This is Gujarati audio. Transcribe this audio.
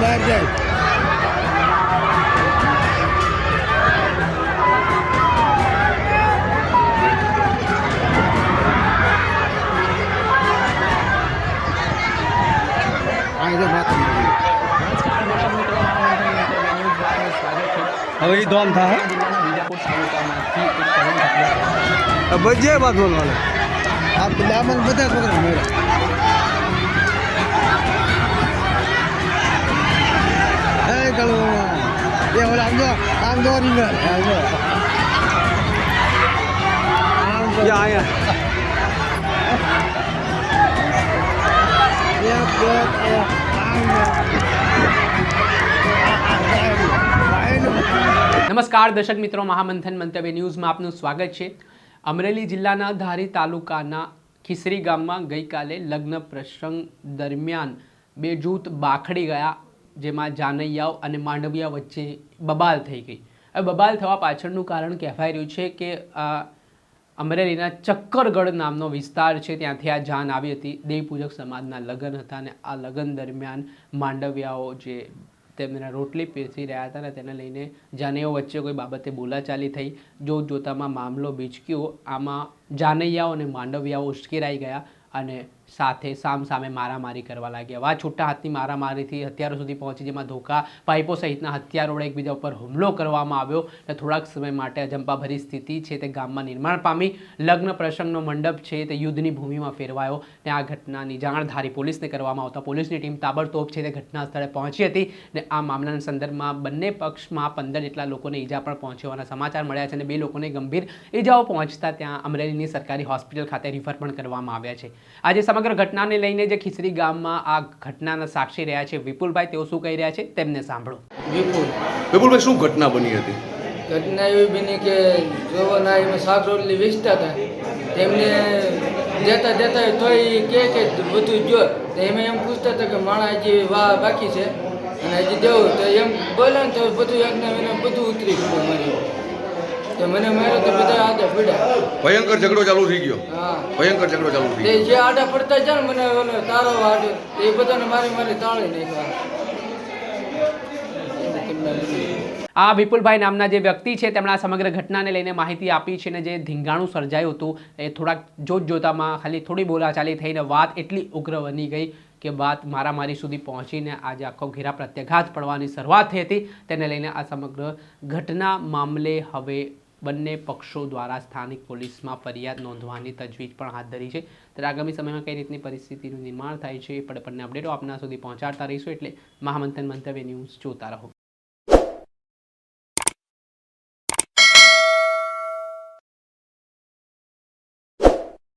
બહાર જાય. હવે દોમ થાય બજે વાત બોલવાનું આ બધા છોકરા મળ્યા એ ઓલા આમ જો આમ જો રીંગણ આમ જો આમ જો આયા એક બે ત્રણ, આમ જો. આ, આ, આ, આ, નમસ્કાર દર્શક મિત્રો મહામંથન મંતવ્ય ન્યૂઝમાં આપનું સ્વાગત છે અમરેલી જિલ્લાના ધારી તાલુકાના ખીસરી ગામમાં ગઈકાલે લગ્ન પ્રસંગ દરમિયાન બે જૂથ બાખડી ગયા, જેમાં જાનૈયાઓ અને માંડવિયા વચ્ચે બબાલ થઈ ગઈ. હવે બબાલ થવા પાછળનું કારણ કહેવાઈ રહ્યું છે કે અમરેલીના ચક્કરગઢ નામનો વિસ્તાર છે, ત્યાંથી આ જાન આવી હતી. દેવપૂજક સમાજના લગ્ન હતા અને આ લગ્ન દરમિયાન માંડવિયાઓ જે તેમને રોટલી પીરસી રહ્યા હતા ને તેને લઈને જાનૈયાઓ વચ્ચે કોઈ બાબતે બોલાચાલી થઈ. જોત જોતામાં મામલો બીચક્યો આમાં જાનૈયાઓ અને માંડવિયાઓ ઉશ્કેરાઈ ગયા અને સાથે સામ સામે મારામારી કરવા લાગ્યા. વા છૂટા હાથની મારામારીથી હથિયારો સુધી પહોંચી જેમાં ધોકા, પાઇપો સહિતના હથિયારો વડે એકબીજા ઉપર હુમલો કરવામાં આવ્યો અને થોડાક સમય માટે અજંપાભરી સ્થિતિ છે તે ગામમાં નિર્માણ પામી. લગ્ન પ્રસંગનો મંડપ છે તે યુદ્ધની ભૂમિમાં ફેરવાયો ને આ ઘટનાની જાણ ધારી પોલીસને કરવામાં આવતા. પોલીસની ટીમ તાબડતોબ છે તે ઘટના સ્થળે પહોંચી હતી ને આ મામલાના સંદર્ભમાં બંને પક્ષમાં પંદર જેટલા લોકોને ઈજા પણ પહોંચી હોવાના સમાચાર મળ્યા છે અને બે લોકોને ગંભીર ઈજાઓ પહોંચતા ત્યાં અમરેલીની સરકારી હોસ્પિટલ ખાતે રિફર પણ કરવામાં આવ્યા છે. આજે સમગ્ર ઘટનાને લઈને જે ખીસરી ગામમાં આ ઘટનાના સાક્ષી રહ્યા છે વિપુલભાઈ તેઓ શું કહી રહ્યા છે તેમને સાંભળો. વિપુલ. વિપુલભાઈ શું ઘટના બની હતી? ઘટના એવી બની કે જોવાના એમાં શાક રોટલી વેચતા હતા. તેમને દેતા દેતા તોય કે કે બધું જો. તો એમ એમ પૂછતા હતા કે માણા હજી વા બાકી છે. અને હજી દેવું. તો એમ બોલે ને તો બધું એકને એને બધું ઉતરી ગયું મારી તો મને માર્યો તો બધા આડા પડ્યા. ભયંકર ઝઘડો ચાલુ થઈ ગયો. હા. ભયંકર ઝઘડો ચાલુ થઈ તે ગયો. જે આડા પડતા છે ને મને ઓલો તારો આડો એ બધાને મારી મારી તાળી નાખ્યા. આ વિપુલભાઈ નામના જે વ્યક્તિ છે તેમણે આ સમગ્ર ઘટનાને લઈને માહિતી આપી છે અને જે ધીંગાણું સર્જાયું હતું એ થોડાક જોત જોતામાં ખાલી થોડી બોલાચાલી થઈને વાત એટલી ઉગ્ર બની ગઈ કે વાત મારામારી સુધી પહોંચીને આજે આખો ઘેરા પ્રત્યાઘાત પડવાની શરૂઆત થઈ હતી. તેને લઈને આ સમગ્ર ઘટના મામલે હવે બંને પક્ષો દ્વારા સ્થાનિક પોલીસમાં ફરિયાદ નોંધવાની તજવીજ પણ હાથ ધરી છે. ત્યારે આગામી સમયમાં કઈ રીતની પરિસ્થિતિનું નિર્માણ થાય છે એ પણ આપણને અપડેટો આપના સુધી પહોંચાડતા રહીશું. એટલે મહામંથન મંતવ્ય ન્યૂઝ જોતા રહો.